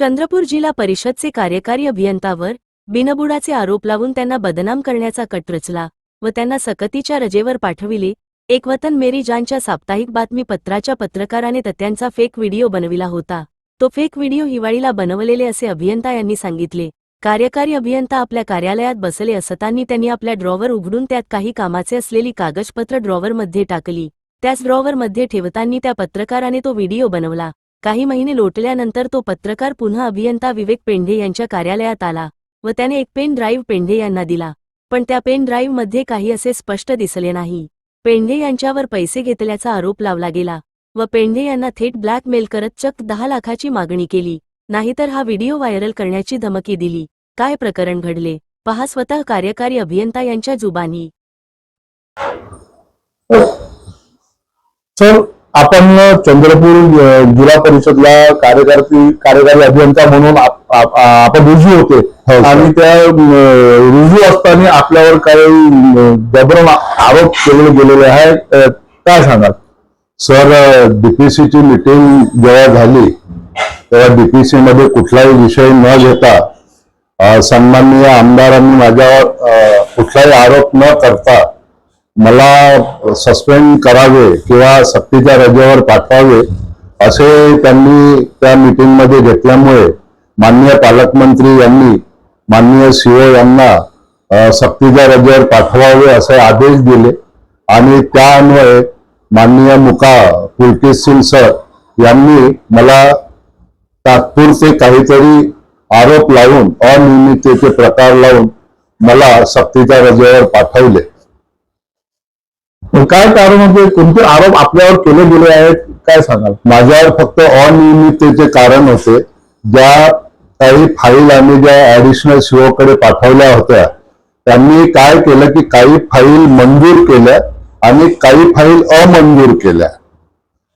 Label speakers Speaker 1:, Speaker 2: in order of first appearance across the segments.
Speaker 1: चंद्रपूर जिल्हा परिषदचे कार्यकारी अभियंतावर बिनबुडाचे आरोप लावून त्यांना बदनाम करण्याचा कट रचला व त्यांना सकतीच्या रजेवर पाठविले. एक वतन मेरी जानच्या साप्ताहिक बातमीपत्राच्या पत्रकाराने तत्यांचा फेक व्हिडिओ बनविला होता. तो फेक व्हिडिओ हिवाळीला बनवलेले असे अभियंता यांनी सांगितले. कार्यकारी अभियंता आपल्या कार्यालयात बसले असताना त्यांनी आपल्या ड्रॉवर उघडून त्यात काही कामाचे असलेली कागदपत्र ड्रॉवरमध्ये टाकली. त्याच ड्रॉवरमध्ये ठेवताना त्या पत्रकाराने तो व्हिडिओ बनवला. काही महिने लोटल्यानंतर तो पत्रकार पुन्हा अभियंता विवेक पेंढे यांच्या कार्यालयात आला व त्याने एक पेन ड्राईव्ह पेंढे यांना दिला. पण त्या पेन ड्राईव्हमध्ये काही असे स्पष्ट दिसले नाही. पेंढे यांच्यावर पैसे घेतल्याचा आरोप लावला गेला व पेंढे यांना थेट ब्लॅकमेल करत चक दहा लाखाची मागणी केली. नाहीतर हा व्हिडिओ व्हायरल करण्याची धमकी दिली. काय प्रकरण घडले? पहा स्वतः कार्यकारी अभियंता यांच्या जुबानी.
Speaker 2: आपण चंद्रपूर जिल्हा परिषदला कार्यकारी कार्यकारी अभियंता म्हणून आप- आप- आपण रुजू होते.
Speaker 3: सर.
Speaker 2: आणि त्या रुजू असताना आपल्यावर काही जबरन आरोप केले गेलेले आहेत. काय सांगाल?
Speaker 3: सर डीपीसीची मीटिंग जेव्हा झाली तेव्हा डीपीसी मध्ये कुठलाही विषय न घेता सन्माननीय आमदारांनी माझ्यावर कुठलाही आरोप न करता मला सस्पेंड करावे किंवा सक्तीच्या रजेवर पाठवावे असे त्यांनी त्या मीटिंगमध्ये घेतल्यामुळे माननीय पालकमंत्री यांनी माननीय सीओ यांना सक्तीच्या रजेवर पाठवावे असे आदेश दिले. आणि त्या अन्वये माननीय मुका पुलकित सिंग सर यांनी मला तात्पुरते काहीतरी आरोप लावून अनियमिततेचे प्रकार लावून मला सक्तीच्या रजेवर पाठवले.
Speaker 2: काय कारण होते? कोणते आरोप आपल्यावर केले गेले आहेत? काय सांगाल?
Speaker 3: माझ्यावर फक्त अनियमिततेचे कारण होते. ज्या काही फाईल आम्ही ज्या ऍडिशनल शिवकडे पाठवल्या होत्या त्यांनी काय केलं की काही फाईल मंजूर केल्या आणि काही फाईल अमंजूर केल्या.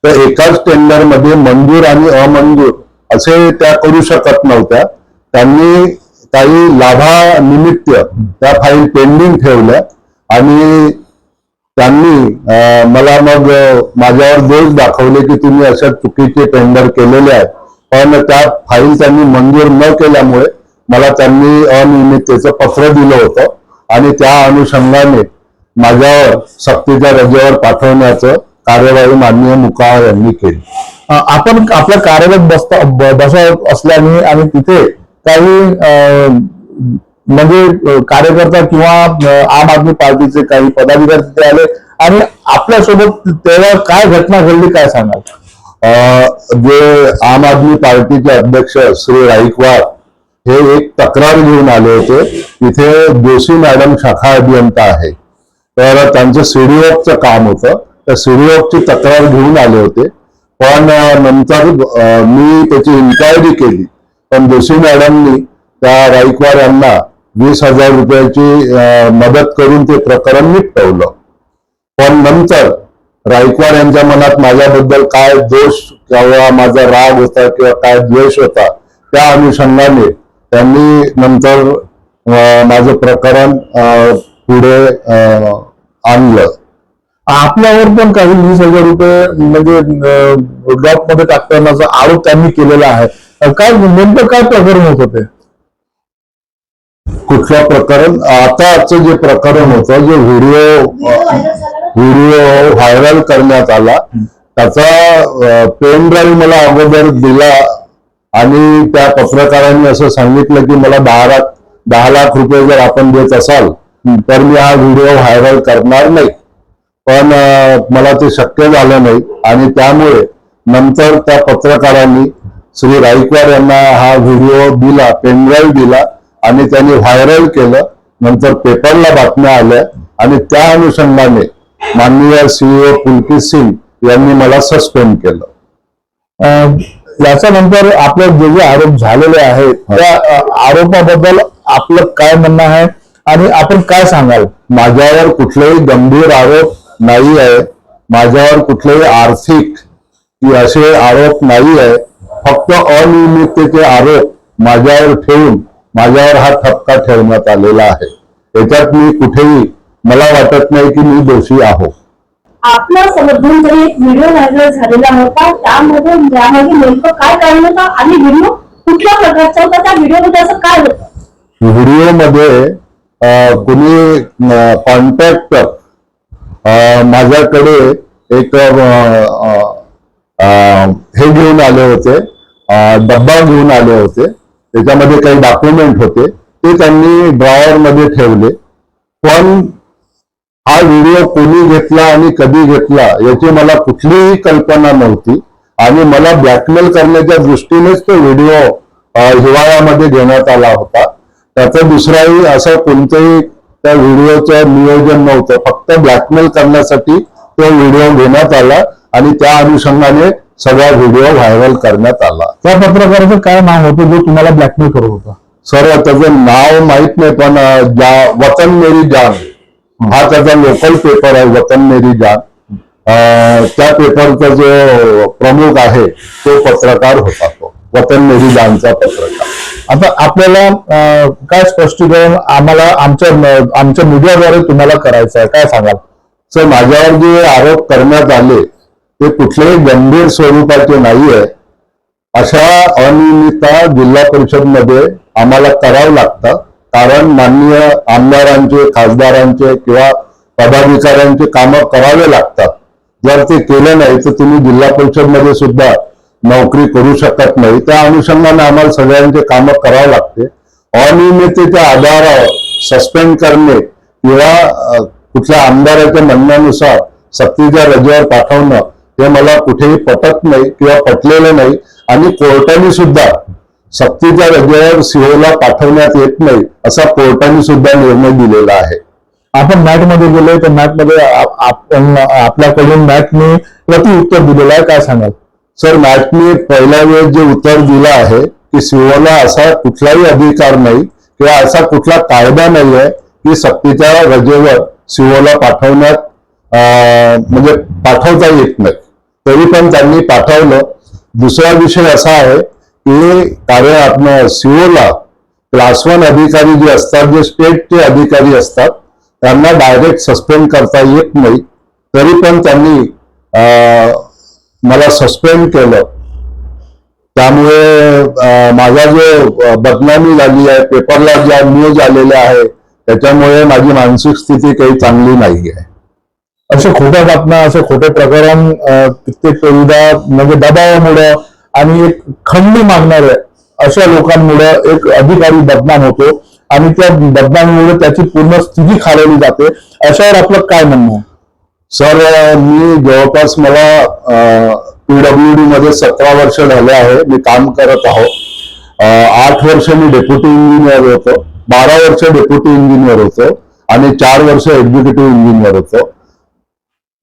Speaker 3: तर एकाच टेंडरमध्ये मंजूर आणि अमंजूर असे त्या करू शकत नव्हत्या. त्यांनी काही लाभानिमित्त त्या फाईल पेंडिंग ठेवल्या आणि त्यांनी मला मग माझ्यावर दोष दाखवले की तुम्ही अशा चुकीचे टेंडर केलेले आहेत. पण त्या फाईल त्यांनी मंजूर न केल्यामुळे मला त्यांनी अनियमिततेचं पत्र दिलं होतं आणि त्या अनुषंगाने माझ्यावर सक्तीच्या रजेवर पाठवण्याचं कार्यवाही माननीय मुकाळ यांनी केली.
Speaker 2: आपण आपल्या कार्यरत बसता बसत असल्याने आणि तिथे काही म्हणजे कार्यकर्ता किंवा आम आदमी पार्टीचे काही पदाधिकारी तिथे आले आणि आपल्यासोबत तेव्हा काय घटना घडली काय सांगाल?
Speaker 3: जे आम आदमी पार्टीचे अध्यक्ष श्री राईकवाड हे एक तक्रार घेऊन आले होते. तिथे जोशी मॅडम शाखा अभियंता आहे. तर त्यांचं सीडीओचं काम होतं. त्या सीडीओची तक्रार घेऊन आले होते. पण नंतर मी त्याची इन्क्वायरी केली. पण जोशी मॅडमनी त्या राईकवाड यांना वीस हजार रुपयाची मदत करून ते प्रकरण निपटवलं. पण नंतर रायकवाड यांच्या मनात माझ्याबद्दल काय दोष किंवा माझा राग होता किंवा काय द्वेष होता त्या अनुषंगाने त्यांनी नंतर माझं प्रकरण पुढे आणलं.
Speaker 2: आपल्यावर पण काही वीस हजार रुपये म्हणजे ड्रॉपमध्ये टाकतानाचा आरोप त्यांनी केलेला आहे. काय नेमकं काय प्रकरण होत ते
Speaker 3: कुठलं प्रकरण आताचं जे प्रकरण होतं जे व्हिडिओ व्हिडिओ व्हायरल करण्यात आला त्याचा पेन ड्राईव्ह मला अगोदर दिला आणि त्या पत्रकारांनी असं सांगितलं की मला दहा लाख दहा लाख रुपये जर आपण देत असाल तर मी हा व्हिडिओ व्हायरल करणार नाही. पण मला ते शक्य झालं नाही आणि त्यामुळे नंतर त्या पत्रकारांनी श्री राईकवाड यांना हा व्हिडिओ दिला पेनड्राईव्ह दिला आणि त्यांनी व्हायरल केलं. नंतर पेपरला बातम्या आल्या. आणि त्या अनुषंगाने माननीय सीईओ पुलकित सिंग यांनी मला सस्पेंड केलं.
Speaker 2: अं, याच्यानंतर आपले जे जे आरोप झालेले आहेत त्या आरोपाबद्दल आपलं काय म्हणणं आहे? आणि आपण काय सांगाल?
Speaker 3: माझ्यावर कुठलेही गंभीर आरोप नाही आहे. माझ्यावर कुठलेही आर्थिक कि असे आरोप नाही आहे. फक्त अनियमिततेचे आरोप माझ्यावर ठेवून माझ्यावर हा ठपका ठेवण्यात आलेला आहे. याच्यात मी कुठेही मला वाटत नाही की मी दोषी आहो.
Speaker 4: आपल्या मध्यंतरी एक व्हिडिओ व्हायरल झालेला होता त्यामध्ये यामागे नेमकं काय कारण होतं आणि व्हिडिओ कुठल्या प्रकारचा होता त्या व्हिडिओमध्ये असं काय होतं?
Speaker 3: व्हिडिओमध्ये कुणी कॉन्टॅक्ट माझ्याकडे एक हे घेऊन आले होते डब्बा घेऊन आले होते. त्याच्यामध्ये काही डॉक्युमेंट होते ते त्यांनी ड्रॉवर मध्ये ठेवले. पण हा व्हिडिओ कोणी घेतला आणि कधी घेतला याची मला कुठलीही कल्पना नव्हती. आणि मला ब्लॅकमेल करण्याच्या दृष्टीनेच तो व्हिडिओ हिवाळ्यामध्ये घेण्यात आला होता. त्याचा दुसराही असं कोणतंही त्या व्हिडिओचं नियोजन नव्हतं. फक्त ब्लॅकमेल करण्यासाठी तो व्हिडिओ घेण्यात आला आणि त्या अनुषंगाने सगळा व्हिडिओ व्हायरल करण्यात आला.
Speaker 2: त्या पत्रकाराचं काय नाव होतं? जो तुम्हाला ब्लॅकमेल करत होता.
Speaker 3: सर त्याचं नाव माहीत नाही पण वतन मेरी जान. हा त्याचा लोकल पेपर आहे वतन मेरी जान. त्या पेपरचा जो प्रमुख आहे तो पत्रकार होता तो. वतन मेरी जानचा पत्रकार.
Speaker 2: आता आपल्याला काय स्पष्टीकरण आम्हाला आमच्या आमच्या मीडियाद्वारे तुम्हाला करायचं आहे काय सांगाल?
Speaker 3: सर माझ्यावर जे आरोप करण्यात आले ते कुठल्याही गंभीर स्वरूपाचे नाही आहे अशा अनियमितता जिल्हा परिषदमध्ये आम्हाला करावं लागतं. कारण माननीय आमदारांचे खासदारांचे किंवा पदाधिकाऱ्यांचे कामं करावे लागतात. जर ते केलं नाही तर तुम्ही जिल्हा परिषदमध्ये सुद्धा नोकरी करू शकत नाही. त्या अनुषंगाने आम्हाला सगळ्यांचे कामं करावे लागते. अनियमिततेच्या आधारावर सस्पेंड करणे किंवा कुठल्या आमदाराच्या म्हणण्यानुसार सक्तीच्या रजेवर पाठवणं हे मला कुठेही पटत नाही किंवा पटलेलं नाही. आणि कोर्टाने सुद्धा सक्तीच्या रजेवर सीओला पाठवण्यात येत नाही असा कोर्टाने सुद्धा निर्णय दिलेला आहे.
Speaker 2: आपण मॅच मध्ये गेलोय तर मॅच मध्ये आ- आपण आपल्याकडून मॅचने प्रति उत्तर दिलेलं आहे. काय सांगाल?
Speaker 3: सर मॅटने पहिल्या वेळेस जे उत्तर दिलं आहे की सीओला असा कुठलाही अधिकार नाही किंवा असा कुठला कायदा नाही आहे की सक्तीच्या रजेवर सीओला पाठवण्यात म्हणजे पाठवता येत नाही. तरी पण त्यांनी पाठवलं. दुसरा विषय असा आहे की कार्य आपण सीओला क्लास वन अधिकारी जे असतात जे स्टेटचे अधिकारी असतात त्यांना डायरेक्ट सस्पेंड करता येत नाही. तरी पण त्यांनी मला सस्पेंड केलं. त्यामुळे माझा जो बदनामी झाली आहे पेपरला ज्या न्यूज आलेल्या आहे त्याच्यामुळे माझी मानसिक स्थिती काही चांगली नाही आहे
Speaker 2: असे खोट्या बातम्या असे खोटे प्रकरण कित्येक वेळीदा म्हणजे दबावामुळं आणि एक खंडी मागणारे अशा लोकांमुळे एक अधिकारी बदनाम होतो आणि त्या बदनामीमुळे त्याची पूर्ण स्थिती खालवली जाते. अशावर आपलं काय म्हणणं
Speaker 3: सर मी जवळपास मला पीडब्ल्यू डी मध्ये सतरा वर्ष झाले आहे. मी काम करत आहो. आठ वर्ष मी डेप्युटी इंजिनियर होतो. बारा वर्ष डेप्युटी इंजिनियर होतो. आणि चार वर्ष एक्झिक्युटिव्ह इंजिनियर होतो.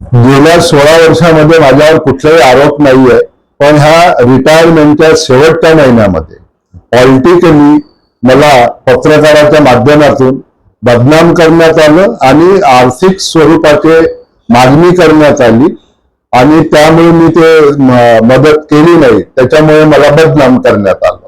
Speaker 3: गेल्या सोळा वर्षामध्ये माझ्यावर कुठलाही आरोप नाहीये पण ह्या रिटायरमेंटच्या शेवटच्या महिन्यामध्ये. पॉलिटिकली मला पत्रकाराच्या माध्यमातून बदनाम करण्यात आलं आणि आर्थिक स्वरूपाचे मागणी करण्यात आली आणि त्यामुळे मी ते मदत केली नाही. त्याच्यामुळे मला बदनाम करण्यात आलं.